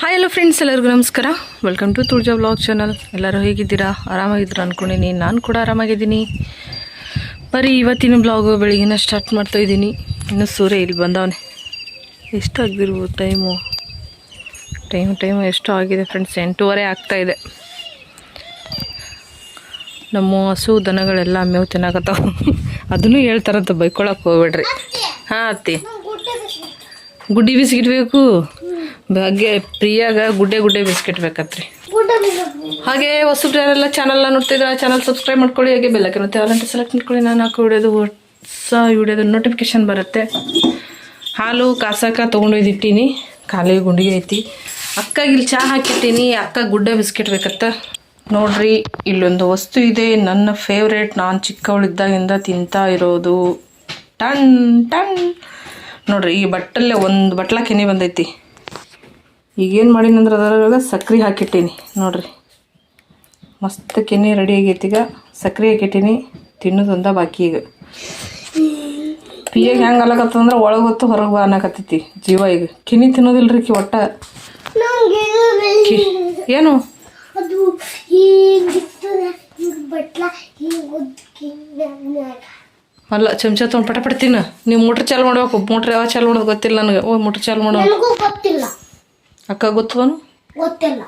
Hi hello friends ಎಲ್ಲರಿಗೂ ನಮಸ್ಕಾರ. Welcome to Tulja blog channel ಎಲ್ಲರೂ ಹೇಗಿದ್ದೀರಾ? ಆರಾಮಾಗಿದ್ದೀರಾ ಅಂದ್ಕೊಂಡಿನಿ ನಾನು ಕೂಡ ಆರಾಮಾಗಿದ್ದೀನಿ. ಬರೀ ಇವತ್ತಿನ ಬ್ಲಾಗು ಬೆಳಿಗ್ಗೆನ ಸ್ಟಾರ್ಟ್ ಮಾಡ್ತಾ ಇದ್ದೀನಿ. ಇನ್ನು ಸೂರ್ಯ ಇಲ್ಲಿ ಬಂದವನೆ. ಎಷ್ಟು ಆಗಿರ್ಬೋದು ಟೈಮು ಟೈಮ್ ಟೈಮು ಎಷ್ಟು ಆಗಿದೆ ಫ್ರೆಂಡ್ಸ್ ಎಂಟೂವರೆ ಆಗ್ತಾ ಇದೆ. ನಮ್ಮ ಹಸು ದನಗಳೆಲ್ಲ ಮೇವು ತಿನ್ನಕತ್ತಾವ. ಅದನ್ನು ಹೇಳ್ತಾರಂತ ಬೈಕೊಳಕ್ಕೆ ಹೋಗ್ಬೇಡ್ರಿ. ಹಾಂ ಅತ್ತಿ. ಗುಡ್ಡಿ ಬಿಸಿಗಿಡ್ಬೇಕು ಬೇಕು. ಭಾಗ್ಯ ಪ್ರಿಯಾಗ ಗುಡ್ಡೆ ಗುಡ್ಡೆ ಬಿಸ್ಕೆಟ್ ಬೇಕತ್ರಿ. ಹಾಗೆ ಹೊಸಬ್ರು ಯಾರೆಲ್ಲ ಚಾನಲ್ನ ನೋಡ್ತಿದ್ರೆ ಚಾನಲ್ ಸಬ್ಸ್ಕ್ರೈಬ್ ಮಾಡ್ಕೊಳ್ಳಿ, ಹಾಗೆ ಬೆಲ್ಲಕ್ಕೆ ಮತ್ತೆ ಅಂತ ಸೆಲೆಕ್ಟ್ ಮಾಡ್ಕೊಳ್ಳಿ. ನಾನು ಹಾಕೋ ವಿಡಿಯೋದು ಹೊಸ ವಿಡಿಯೋದು ನೋಟಿಫಿಕೇಶನ್ ಬರುತ್ತೆ. ಹಾಲು ಕಾಸಕ ತೊಗೊಂಡೊಯ್ದಿಟ್ಟೀನಿ ಖಾಲಿ ಗುಂಡಿಗೆ ಐತಿ. ಅಕ್ಕ ಇಲ್ಲಿ ಚಹಾ ಹಾಕಿಟ್ಟೀನಿ. ಅಕ್ಕ ಗುಡ್ಡೆ ಬಿಸ್ಕೆಟ್ ಬೇಕತ್ತ. ನೋಡ್ರಿ, ಇಲ್ಲೊಂದು ವಸ್ತು ಇದೆ. ನನ್ನ ಫೇವ್ರೇಟ್ ನಾನು ಚಿಕ್ಕವಳಿದ್ದಾಗಿಂದ ತಿಂತಾ ಇರೋದು. ಟನ್ ಟನ್. ನೋಡ್ರಿ, ಈ ಬಟ್ಟಲ್ಲೇ ಒಂದು ಬಟ್ಲ ಕೆನೆ ಬಂದೈತಿ. ಈಗೇನು ಮಾಡೀನಿ ಅಂದ್ರೆ ಅದರಾಗ ಸಕ್ರೆ ಹಾಕಿಟ್ಟೀನಿ ನೋಡ್ರಿ. ಮಸ್ತ್ ಕೆನೆ ರೆಡಿ ಆಗೈತಿ ಈಗ. ಸಕ್ರೆ ಹಾಕಿಟ್ಟೀನಿ ತಿನ್ನೋದೊಂದ ಬಾಕಿ ಈಗ. ಪಿಯಾಗ ಹೆಂಗೆ ಅಲ್ಲಕತ್ತಂದ್ರೆ ಒಳಗೆ ಹೊತ್ತು ಹೊರಗೆ ಬಾ ಅನ್ನಕತ್ತೈತಿ ಜೀವ ಈಗ. ಕಿನಿ ತಿನ್ನೋದಿಲ್ರಿ ಕಿ ಒಟ್ಟ. ಏನು? ಅಲ್ಲ ಚಮಚ ತೊಗೊಂಡು ಪಟ ಪಟ ತಿನ್ನ. ನೀವು ಮೋಟ್ರ್ ಚಾಲು ಮಾಡ್ಬೇಕು. ಮೋಟ್ರ್ ಯಾವ ಚಾಲು ಮಾಡೋದು ಗೊತ್ತಿಲ್ಲ ನನಗೆ. ಓ ಮೋಟ್ರ್ ಚಾಲು ಮಾಡೋ. ಅಕ್ಕ ಗೊತ್ತವನು ಗೊತ್ತಿಲ್ಲ.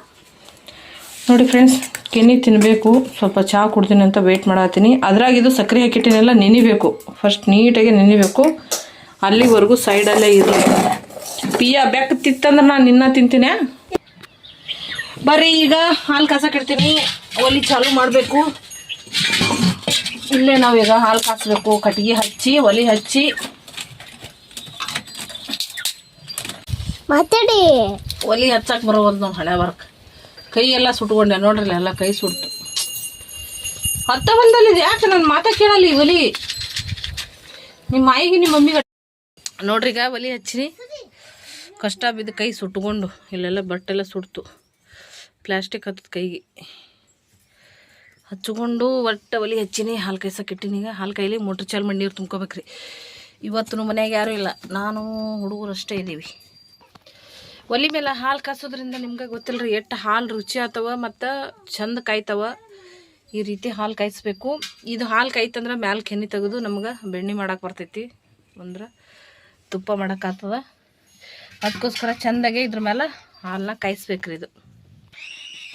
ನೋಡಿ ಫ್ರೆಂಡ್ಸ್ ಕೆನಿ ತಿನ್ನಬೇಕು ಸ್ವಲ್ಪ ಚಹಾ ಕುಡ್ತೀನಿ ಅಂತ ವೆಯ್ಟ್ ಮಾಡತ್ತೀನಿ ಅದ್ರಾಗ ಇದು ಸಕ್ಕರೆ ಹಾಕಿಟ್ಟಿನೆಲ್ಲ ನೆನಿಬೇಕು. ಫಸ್ಟ್ ನೀಟಾಗಿ ನೆನಿಬೇಕು. ಅಲ್ಲಿವರೆಗೂ ಸೈಡಲ್ಲೇ ಇರಲಿ. ಪಿಯ ಬೆಕ್ಕ ತಿತ್ತಂದ್ರೆ ನಾನು ನಿನ್ನ ತಿಂತೀನಿ ಬರ್ರಿ ಈಗ ಹಾಲು ಕಾಸಕ್ಕಿಡ್ತೀನಿ ಒಲಿ ಚಾಲು ಮಾಡಬೇಕು. ಇಲ್ಲೇ ನಾವೀಗ ಹಾಲು ಕಾಸಬೇಕು. ಕಟ್ಟಿಗೆ ಹಚ್ಚಿ ಒಲಿ ಹಚ್ಚಿ. ಮಾತಾಡಿ ಒಲಿ ಹಚ್ಚಕ್ಕೆ ಬರೋದು ನಾವು ಬರ್ಕ ಕೈ ಎಲ್ಲ ಸುಟ್ಕೊಂಡೆ ನೋಡ್ರಿ ಎಲ್ಲ ಕೈ ಸುಟ್ಟು. ಹತ್ತ ಬಂದಲ್ಲಿ ಯಾಕೆ ನನ್ನ ಮಾತಾ ಕೇಳಲ್ಲ ಈ ಒಲಿ? ನಿಮ್ಮ ಮಾಯಿಗೆ ನಿಮ್ಮ ಮಮ್ಮಿಗೆ ನೋಡ್ರಿ ಈಗ ಒಲಿ ಹಚ್ಚಿರಿ. ಕಷ್ಟ ಬಿದ್ದು ಕೈ ಸುಟ್ಕೊಂಡು, ಇಲ್ಲೆಲ್ಲ ಬಟ್ಟೆಲ್ಲ ಸುಡ್ತು. ಪ್ಲಾಸ್ಟಿಕ್ ಹತ್ತದ ಕೈಗೆ. ಹಚ್ಕೊಂಡು ಒಟ್ಟು ಒಲಿ ಹಚ್ಚಿನಿ, ಹಾಲು ಕಾಯ್ಸಕ್ಕೆ ಈಗ. ಹಾಲು ಕೈಲಿ ಮೋಟ್ರ್ ಚಾಲು ಮಾಡಿ ನೀರು ತುಂಬ್ಕೋಬೇಕ್ರಿ. ಇವತ್ತು ಮನ್ಯಾಗ ಯಾರೂ ಇಲ್ಲ. ನಾನು ಹುಡುಗರು ಅಷ್ಟೇ ಇದ್ದೀವಿ. ಒಲಿ ಮೇಲೆ ಹಾಲು ಕಾಸೋದ್ರಿಂದ ನಿಮ್ಗೆ ಗೊತ್ತಿಲ್ಲ ರೀ ಎಷ್ಟು ಹಾಲು ರುಚಿ ಆತವ ಮತ್ತು ಚಂದ ಕಾಯ್ತವ. ಈ ರೀತಿ ಹಾಲು ಕಾಯಿಸ್ಬೇಕು. ಇದು ಹಾಲು ಕಾಯ್ತಂದ್ರೆ ಮ್ಯಾಲೆ ಕೆನೆ ತೆಗೆದು ನಮ್ಗೆ ಬೆಣ್ಣೆ ಮಾಡೋಕೆ ಬರ್ತೈತಿ. ಅಂದ್ರೆ ತುಪ್ಪ ಮಾಡೋಕ್ಕಾಗ್ತದ ಅದಕ್ಕೋಸ್ಕರ ಚಂದಾಗೆ ಇದ್ರ ಮೇಲೆ ಹಾಲನ್ನ ಕಾಯಿಸ್ಬೇಕ್ರಿ ಇದು.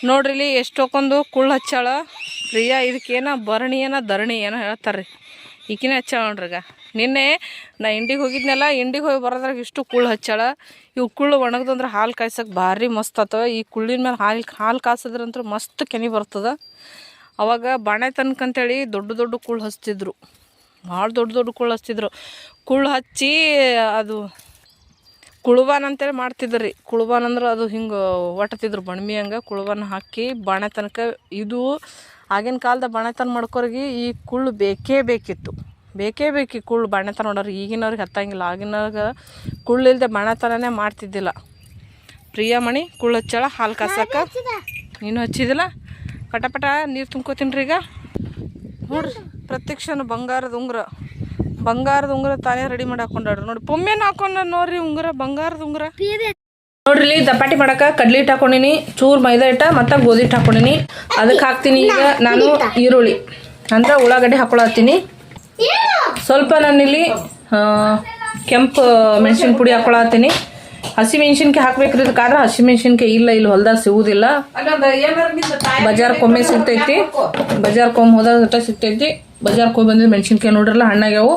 ನೋಡ್ರಿ ಎಷ್ಟೊಂದು ಕುಳ್ಳು ಹಚ್ಚಾಳ. ಪ್ರಿಯಾ, ಇದಕ್ಕೇನ ಭರಣಿ ಏನೋ ಧರಣಿ ಏನೋ ಹೇಳ್ತಾರೆ ಈಕಿನೇ ಹಚ್ಚಾಳ ನೋಡ್ರಿಗ. ನಿನ್ನೆ ನಾ ಇಂಡಿಗೆ ಹೋಗಿದ್ನಲ್ಲ, ಇಂಡಿಗೆ ಹೋಗಿ ಬರೋದ್ರಾಗ ಇಷ್ಟು ಕುಳ್ಳು ಹಚ್ಚಾಳ. ಇವು ಕುಳ್ಳು ಒಣಗದಂದ್ರೆ ಹಾಲು ಕಾಯ್ಸಕ್ಕೆ ಭಾರಿ ಮಸ್ತ್ ಆತವ. ಈ ಕುಳ್ಳಿನ ಮೇಲೆ ಹಾಲು ಹಾಲು ಕಾಸಿದ್ರಂತ್ರ ಮಸ್ತ್ ಕೆನೆ ಬರ್ತದ. ಅವಾಗ ಬಾಣೆ ತನಕಂತೇಳಿ ದೊಡ್ಡ ದೊಡ್ಡ ಕುಳ್ಳು ಹಚ್ತಿದ್ರು. ಭಾಳ ದೊಡ್ಡ ದೊಡ್ಡ ಕುಳ್ಳು ಹಚ್ತಿದ್ರು. ಕುಳ್ಳು ಹಚ್ಚಿ ಅದು ಕುಳುಬಾನ್ ಅಂತೇಳಿ ಮಾಡ್ತಿದ್ರು ರೀ. ಕುಳುಬಾನ್ ಅಂದ್ರೆ ಅದು ಹಿಂಗೆ ಒಟ್ಟತಿದ್ರು ಬಣ್ಮಿ ಹಂಗೆ. ಕುಳುಬಾನ ಹಾಕಿ ಬಾಣೆ ತನಕ ಇದು ಆಗಿನ ಕಾಲದ ಬಾಣೆತನ ಮಾಡ್ಕೋರಿಗೆ ಈ ಕುಳ್ಳು ಬೇಕೇ ಬೇಕಿತ್ತು. ಬೇಕೇ ಬೇಕು ಕುಳ್ಳು. ಬಣ್ಣತನ ನೋಡೋರು ಈಗಿನವ್ರಿಗೆ ಹತ್ತಂಗಿಲ್ಲ. ಆಗಿನವ್ರಿಗೆ ಕುಳ್ಳಿಲ್ದೆ ಬಣ್ಣತನನೇ ಮಾಡ್ತಿದ್ದಿಲ್ಲ. ಪ್ರಿಯಮಣಿ, ಕುಳ್ಳು ಹಚ್ಚಳ, ಹಾಲು ಕಾಸಕ್ಕ. ನೀನು ಹಚ್ಚಿದಿಲ್ಲ ಪಟಪಟ ಪಟ ನೀರು ತುಂಬ್ಕೋತೀನಿ ಈಗ. ನೋಡ್ರಿ, ಪ್ರತ್ಯಕ್ಷನ ಬಂಗಾರದ ಉಂಗುರ. ಬಂಗಾರದ ಉಂಗುರ ತಾನೇ ರೆಡಿ ಮಾಡಿ ಹಾಕೊಂಡಾಡ್ರಿ. ನೋಡಿ, ಪೊಮ್ಮೆನ ಹಾಕೊಂಡ ನೋಡ್ರಿ ಉಂಗುರ, ಬಂಗಾರದ ಉಂಗುರ. ನೋಡ್ರಿ, ಇಲ್ಲಿ ದಪಾಟಿ ಮಾಡಕ ಕಡ್ಲಿ ಹಿಟ್ಟು ಹಾಕೊಂಡಿನಿ, ಚೂರ್ ಮೈದಾ ಹಿಟ್ಟ, ಮತ್ತೆ ಗೋಧಿ ಹಿಟ್ಟು ಹಾಕೊಂಡಿನಿ. ಅದಕ್ಕೆ ಹಾಕ್ತೀನಿ ಈಗ ನಾನು ಈರುಳ್ಳಿ. ಅಂದ್ರೆ ಉಳ್ಳಾಗಡ್ಡೆ ಹಾಕೊಳತ್ತೀನಿ. ಸ್ವಲ್ಪ ನಾನಿಲ್ಲಿ ಕೆಂಪು ಮೆಣಸಿನ ಪುಡಿ ಹಾಕೊಳತ್ತೀನಿ. ಹಸಿ ಮೆಣಸಿನ್ಕಾಯಿ ಹಾಕ್ಬೇಕ್ರಿ ಇದಕ್ಕಾದ್ರೆ ಹಸಿ ಮೆಣಸಿನ್ಕಾಯಿ ಇಲ್ಲ ಇಲ್ಲಿ ಹೊಲ್ದಾಗ ಸಿಗುವುದಿಲ್ಲ ಬಜಾರ್ಕೊಮ್ಮೆ ಸಿಗ್ತೈತಿ. ಬಜಾರ್ಕೊಮ್ಮೆ ಹೋದಾಗ ಸಿಗ್ತೈತಿ. ಬಜಾರ್ಕೊಮ್ಮೆ ಬಂದಿದ್ದು ಮೆಣಸಿನ್ಕಾಯಿ ನೋಡ್ರಲ್ಲ ಹಣ್ಣಾಗ್ಯಾವು.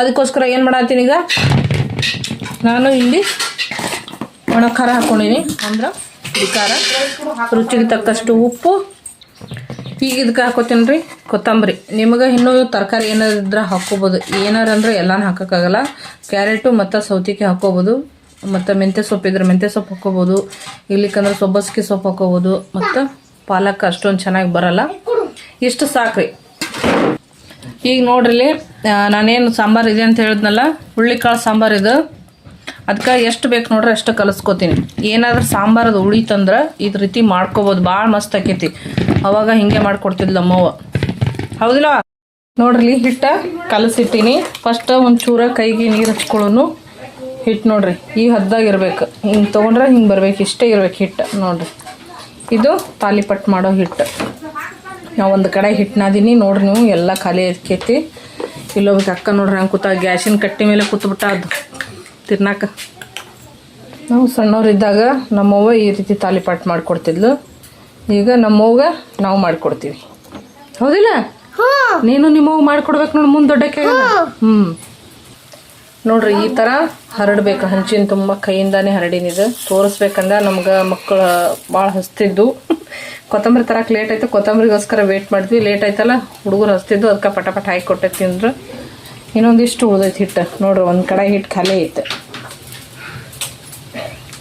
ಅದಕ್ಕೋಸ್ಕರ ಏನು ಮಾಡತ್ತೀನಿ ಈಗ? ನಾನು ಇಲ್ಲಿ ಒಣ ಖಾರ ಹಾಕೊಂಡಿನಿ ಅಂದ್ರೆ ಈ ಖಾರ. ರುಚಿಗೆ ತಕ್ಕಷ್ಟು ಉಪ್ಪು. ಈಗ ಇದಕ್ಕೆ ಹಾಕೋತೀನಿ ರೀ ಕೊತ್ತಂಬರಿ. ನಿಮಗೆ ಇನ್ನೂ ತರಕಾರಿ ಏನಾದ್ರೆ ಹಾಕ್ಕೋಬೋದು. ಏನಾರ ಅಂದ್ರೆ ಎಲ್ಲಾನು ಹಾಕೋಕ್ಕಾಗಲ್ಲ. ಕ್ಯಾರೆಟು ಮತ್ತು ಸೌತೆಕಾಯಿ ಹಾಕ್ಕೋಬೋದು. ಮತ್ತು ಮೆಂತ್ಯ ಸೊಪ್ಪು ಇದ್ರೆ ಮೆಂತ್ಯ ಸೊಪ್ಪು ಹಾಕ್ಕೋಬೋದು. ಇಲ್ಲಿಕಂದ್ರೆ ಸೊಬ್ಬಸ್ಗೆ ಸೊಪ್ಪು ಹಾಕ್ಕೋಬೋದು. ಮತ್ತು ಪಾಲಕ್ ಅಷ್ಟೊಂದು ಚೆನ್ನಾಗಿ ಬರಲ್ಲ. ಇಷ್ಟು ಸಾಕ್ರಿ. ಈಗ ನೋಡ್ರಿ ನಾನೇನು ಸಾಂಬಾರು ಇದೆ ಅಂತ ಹೇಳಿದ್ನಲ್ಲ? ಹುಳ್ಳಿಕಾಳು ಸಾಂಬಾರು ಇದು. ಅದಕ್ಕೆ ಎಷ್ಟು ಬೇಕು ನೋಡ್ರಿ ಅಷ್ಟು ಕಲಿಸ್ಕೊತೀನಿ. ಏನಾದ್ರೂ ಸಾಂಬಾರದು ಉಳಿತಂದ್ರೆ ಇದು ರೀತಿ ಮಾಡ್ಕೋಬೋದು. ಭಾಳ ಮಸ್ತ್ ಆಕೈತಿ. ಅವಾಗ ಹಿಂಗೆ ಮಾಡ್ಕೊಡ್ತಿದ್ಲ ಅಮ್ಮವ್ವ. ಹೌದಿಲ್ಲ? ನೋಡ್ರಿ, ಹಿಟ್ಟ ಕಲಸಿಟ್ಟಿನಿ. ಫಸ್ಟ್ ಒಂದು ಚೂರ ಕೈಗೆ ನೀರು ಹಚ್ಕೊಳ್ಳೋನು. ಹಿಟ್ಟು ನೋಡ್ರಿ, ಈ ಹದ್ದಾಗಿರ್ಬೇಕು ಹಿಂಗೆ ತೊಗೊಂಡ್ರೆ ಹಿಂಗೆ ಬರ್ಬೇಕು. ಇಷ್ಟೇ ಇರ್ಬೇಕು ಹಿಟ್ಟು ನೋಡ್ರಿ. ಇದು ತಾಲಿಪಟ್ಟು ಮಾಡೋ ಹಿಟ್ಟು. ನಾವು ಒಂದು ಕಡೆ ಹಿಟ್ಟನಾದೀನಿ ನೋಡ್ರಿ ನೀವು, ಎಲ್ಲ ಖಾಲಿ ಆಕೈತಿ. ಇಲ್ಲೊಬ್ಬ ಅಕ್ಕ ನೋಡ್ರಿ ಹಂಗೆ ಕೂತ ಗ್ಯಾಸಿನ ಕಟ್ಟಿ ಮೇಲೆ ಕೂತ್ಬಿಟ್ಟ ಅದು. ತಿರ್ನಾಕ. ನಾವು ಸಣ್ಣವರಿದ್ದಾಗ ನಮ್ಮವ್ವ ಈ ರೀತಿ ತಾಲಿಪಾಟ್ ಮಾಡ್ಕೊಡ್ತಿದ್ಲು. ಈಗ ನಮ್ಮವ್ಗ ನಾವು ಮಾಡಿಕೊಡ್ತೀವಿ. ಹೌದಿಲ್ಲ? ನೀನು ನಿಮ್ಮವ್ಗ ಮಾಡ್ಕೊಡ್ಬೇಕು ನೋಡಿ ಮುಂದೆ ದೊಡ್ಡಕ್ಕೆ ಹ್ಞೂ. ನೋಡ್ರಿ ಈ ಥರ ಹರಡ್ಬೇಕು. ಹಂಚಿನ ತುಂಬ ಕೈಯಿಂದಾನೇ ಹರಡಿನಿದು ತೋರಿಸ್ಬೇಕಂದ್ರೆ ನಮ್ಗೆ ಮಕ್ಕಳು ಭಾಳ ಹಸ್ತಿದ್ದು ಕೊತ್ತಂಬರಿ ತರಕ್ಕೆ ಲೇಟ್ ಆಯ್ತು. ಕೊತ್ತಂಬರಿಗೋಸ್ಕರ ವೇಟ್ ಮಾಡಿದ್ವಿ. ಲೇಟ್ ಆಯ್ತಲ್ಲ? ಹುಡುಗರು ಹಸ್ತಿದ್ದು. ಅದಕ್ಕೆ ಪಟ ಪಟ ಹಾಕಿ ಕೊಟ್ಟೆ ತಿಂದ್ರು. ಇನ್ನೊಂದಿಷ್ಟು ಉಳ್ದೈತಿ ಹಿಟ್ಟು. ನೋಡ್ರಿ ಒಂದು ಕಡೆ ಹಿಟ್ಟು ಖಾಲಿ ಐತೆ.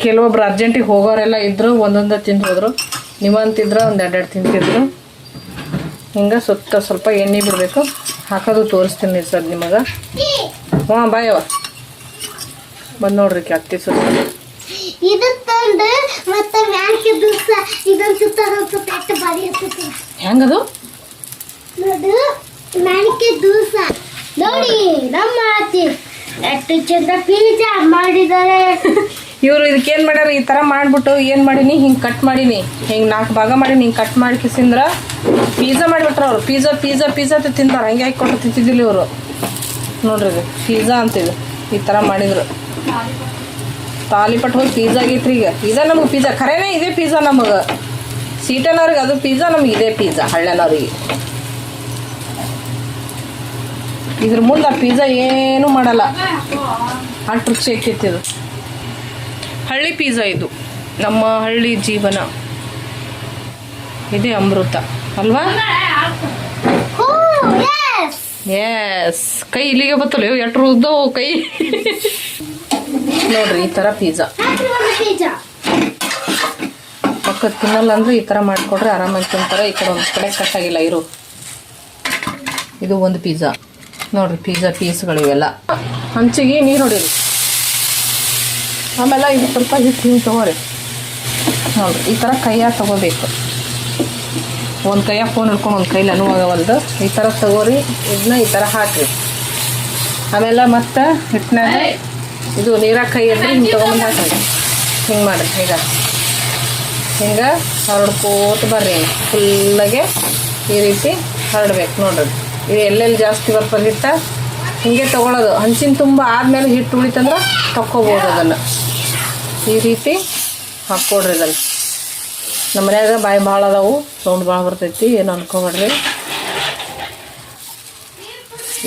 ಕೆಲವೊಬ್ರು ಅರ್ಜೆಂಟಿಗೆ ಹೋಗೋರೆಲ್ಲ ಇದ್ರು ಒಂದೊಂದು ತಿಂದು ಹೋದರು. ನಿಮ್ಮಂತಿದ್ರೆ ಒಂದು ಎರಡೆರಡು ತಿಂತಿದ್ರು ಹಿಂಗೆ ಸುತ್ತ ಸ್ವಲ್ಪ ಎಣ್ಣೆ ಬಿಡಬೇಕು. ಹಾಕೋದು ತೋರಿಸ್ತೀನಿ ಸರ್ ನಿಮಗೆ. ಹಾಂ ಬಾಯವ ಬಂದು ನೋಡ್ರಿ ಅತ್ತಿ ಸುತ್ತ. ಹೆಂಗದು? ದಿವಸ ನೋಡಿ, ನಮ್ಮ ಅತ್ತಿ ಎಷ್ಟು ಚಂದ ಪೀಜಾ ಮಾಡಿದ್ದಾರೆ. ಇವರು ಇದಕ್ಕೇನು ಮಾಡ್ಯಾರ? ಈ ಥರ ಮಾಡಿಬಿಟ್ಟು ಏನು ಮಾಡೀನಿ? ಹಿಂಗೆ ಕಟ್ ಮಾಡೀನಿ. ಹಿಂಗೆ ನಾಲ್ಕು ಭಾಗ ಮಾಡೀನಿ. ಹಿಂಗೆ ಕಟ್ ಮಾಡಿ ಕಿಸಿಂದ್ರ ಪಿಜ್ಜಾ ಮಾಡಿಬಿಟ್ರ ಅವ್ರು. ಪೀಜಾ ಪೀಜಾ ಪಿಜ್ಜಾ ಅಂತ ತಿಂತಾರೆ ಹಂಗೆ ಹಾಕಿ ಕೊಟ್ಟು ತಿಂತಿದ್ದಿಲ್ಲ ಇವರು. ನೋಡ್ರಿ ಇದು ಪಿಜ್ಜಾ ಅಂತಿದ್ರು ಈ ಥರ ಮಾಡಿದ್ರು. ತಾಲಿಪಟ್ಟು ಹೋಗಿ ಪಿಜ್ಜಾ ಆಗೈತ್ರಿ ಈಗ. ಇದೇ ನಮಗೆ ಪೀಜಾ ಖರೇನೆ ಇದೇ ಪೀಜಾ ನಮಗೆ. ಸೀಟನವ್ರಿಗೆ ಅದು ಪಿಜ್ಜಾ ನಮ್ಗೆ ಇದೇ ಪಿಜ್ಜಾ ಹಳ್ಳ್ಯನವ್ರಿಗೆ ಇದ್ರ ಮುಂದೆ ಆ ಪಿಜ್ಜಾ ಏನೂ ಮಾಡಲ್ಲ. ಅಷ್ಟು ರುಚಿ ಇದು ಹಳ್ಳಿ ಪಿಜ್ಜಾ ಇದು. ನಮ್ಮ ಹಳ್ಳಿ ಜೀವನ. ಇದೇ ಅಮೃತ. ಅಲ್ವಾ? ಎಸ್ ಕೈ ಇಲ್ಲಿಗೆ ಬತ್ತಲ್ಲ. ಎಟ್ರ ಉದ್ದ ಕೈ. ನೋಡ್ರಿ, ಈ ಥರ ಪಿಜ್ಜಾ ಪಕ್ಕದ ತಿನ್ನಲ್ಲ ಅಂದ್ರೆ ಈ ಥರ ಮಾಡ್ಕೊಡ್ರಿ ಆರಾಮಾಗಿ ತಿಂತಾರೆ. ಈ ಕಡೆ ಒಂದು ಕಡೆ ಕಟ್ಟಾಗಿಲ್ಲ ಇರು. ಇದು ಒಂದು ಪಿಜ್ಜಾ ನೋಡ್ರಿ ಪಿಜ್ಜಾ ಪೀಸ್ಗಳು ಇವೆಲ್ಲ. ಹಂಚಿಗೆ ನೀರು ಹೊಡೀರಿ ಆಮೇಲೆ ಇದು ಸ್ವಲ್ಪ ಹಿಟ್ಟು ಹಿಂಗೆ ತೊಗೋರಿ. ನೋಡ್ರಿ, ಈ ಥರ ಕೈಯಾಗ ತಗೋಬೇಕು. ಒಂದು ಕೈಯಾಗ ಫೋನ್ ಹಿಡ್ಕೊಂಡು ಒಂದು ಕೈಲಿ ಅನುವಾಗವಲ್ದು ಈ ಥರ ತಗೋರಿ, ಇದನ್ನ ಈ ಥರ ಹಾಕಿರಿ. ಆಮೇಲೆ ಮತ್ತೆ ಹಿಟ್ಟಿನಾಗ ಇದು ನೀರಾಗ ಕೈ ಇದ್ರೆ ಹಿಂಗೆ ತೊಗೊಂಡು ಹಾಕ್ರಿ. ಹಿಂಗೆ ಮಾಡಿರಿ, ಈಗ. ಹಿಂಗೆ ಹರಡ್ಕೋತ ಬರ್ರಿ. ಫುಲ್ಲಾಗೆ ಈ ರೀತಿ ಹರಡ್ಬೇಕು ನೋಡ್ರಿ. ಇದು ಎಲ್ಲೆಲ್ಲಿ ಜಾಸ್ತಿ ಬರ್ತದೆ ಹಿಟ್ಟ ಹಿಂಗೆ ತೊಗೊಳೋದು. ಹಂಚಿನ ತುಂಬ ಆದಮೇಲೆ ಹಿಟ್ಟು ಉಳಿತಂದ್ರೆ ತಕ್ಕೋಬೋದು ಅದನ್ನು. ಈ ರೀತಿ ಹಾಕ್ಕೊಡ್ರಿ ಅದನ್ನು ನಮ್ಮ ಮನ್ಯಾಗ ಬಾಯಿ ಭಾಳ ಅದಾವು, ಸೌಂಡ್ ಭಾಳ ಬರ್ತೈತಿ, ಏನು ಅನ್ಕೋಬೇಡ್ರಿ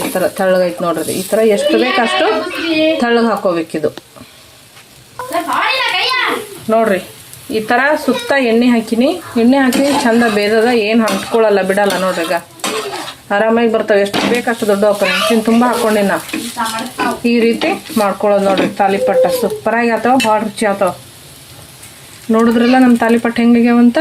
ಈ ಥರ ತೆಳ್ಳಗೈತೆ ನೋಡ್ರಿ. ಈ ಥರ ಎಷ್ಟು ಬೇಕಷ್ಟು ತೆಳ್ಳಗೆ ಹಾಕೋಬೇಕಿದು ನೋಡ್ರಿ, ಈ ಥರ ಸುತ್ತ ಎಣ್ಣೆ ಹಾಕಿನಿ. ಎಣ್ಣೆ ಹಾಕಿ ಚಂದ ಬೇದದ, ಏನು ಹಂಚ್ಕೊಳ್ಳಲ್ಲ ಬಿಡಲ್ಲ ನೋಡ್ರಿ ಈಗ. ಆರಾಮಾಗಿ ಬರ್ತಾವೆ. ಎಷ್ಟು ಬೇಕಷ್ಟು ದೊಡ್ಡ ಹಾಕೊಂಡು ಹೆಂಚಿನ ತುಂಬ ಹಾಕೊಂಡಿನ ಈ ರೀತಿ ಮಾಡ್ಕೊಳ್ಳೋದು ನೋಡ್ರಿ. ತಾಲಿಪಟ್ಟ ಸೂಪರಾಗಿ ಆತವ, ಭಾಳ ರುಚಿ ಆತವ. ನೋಡಿದ್ರಲ್ಲ ನಮ್ಮ ತಾಲಿಪಟ್ಟು ಹೆಂಗಾಗ್ಯಾವಂತ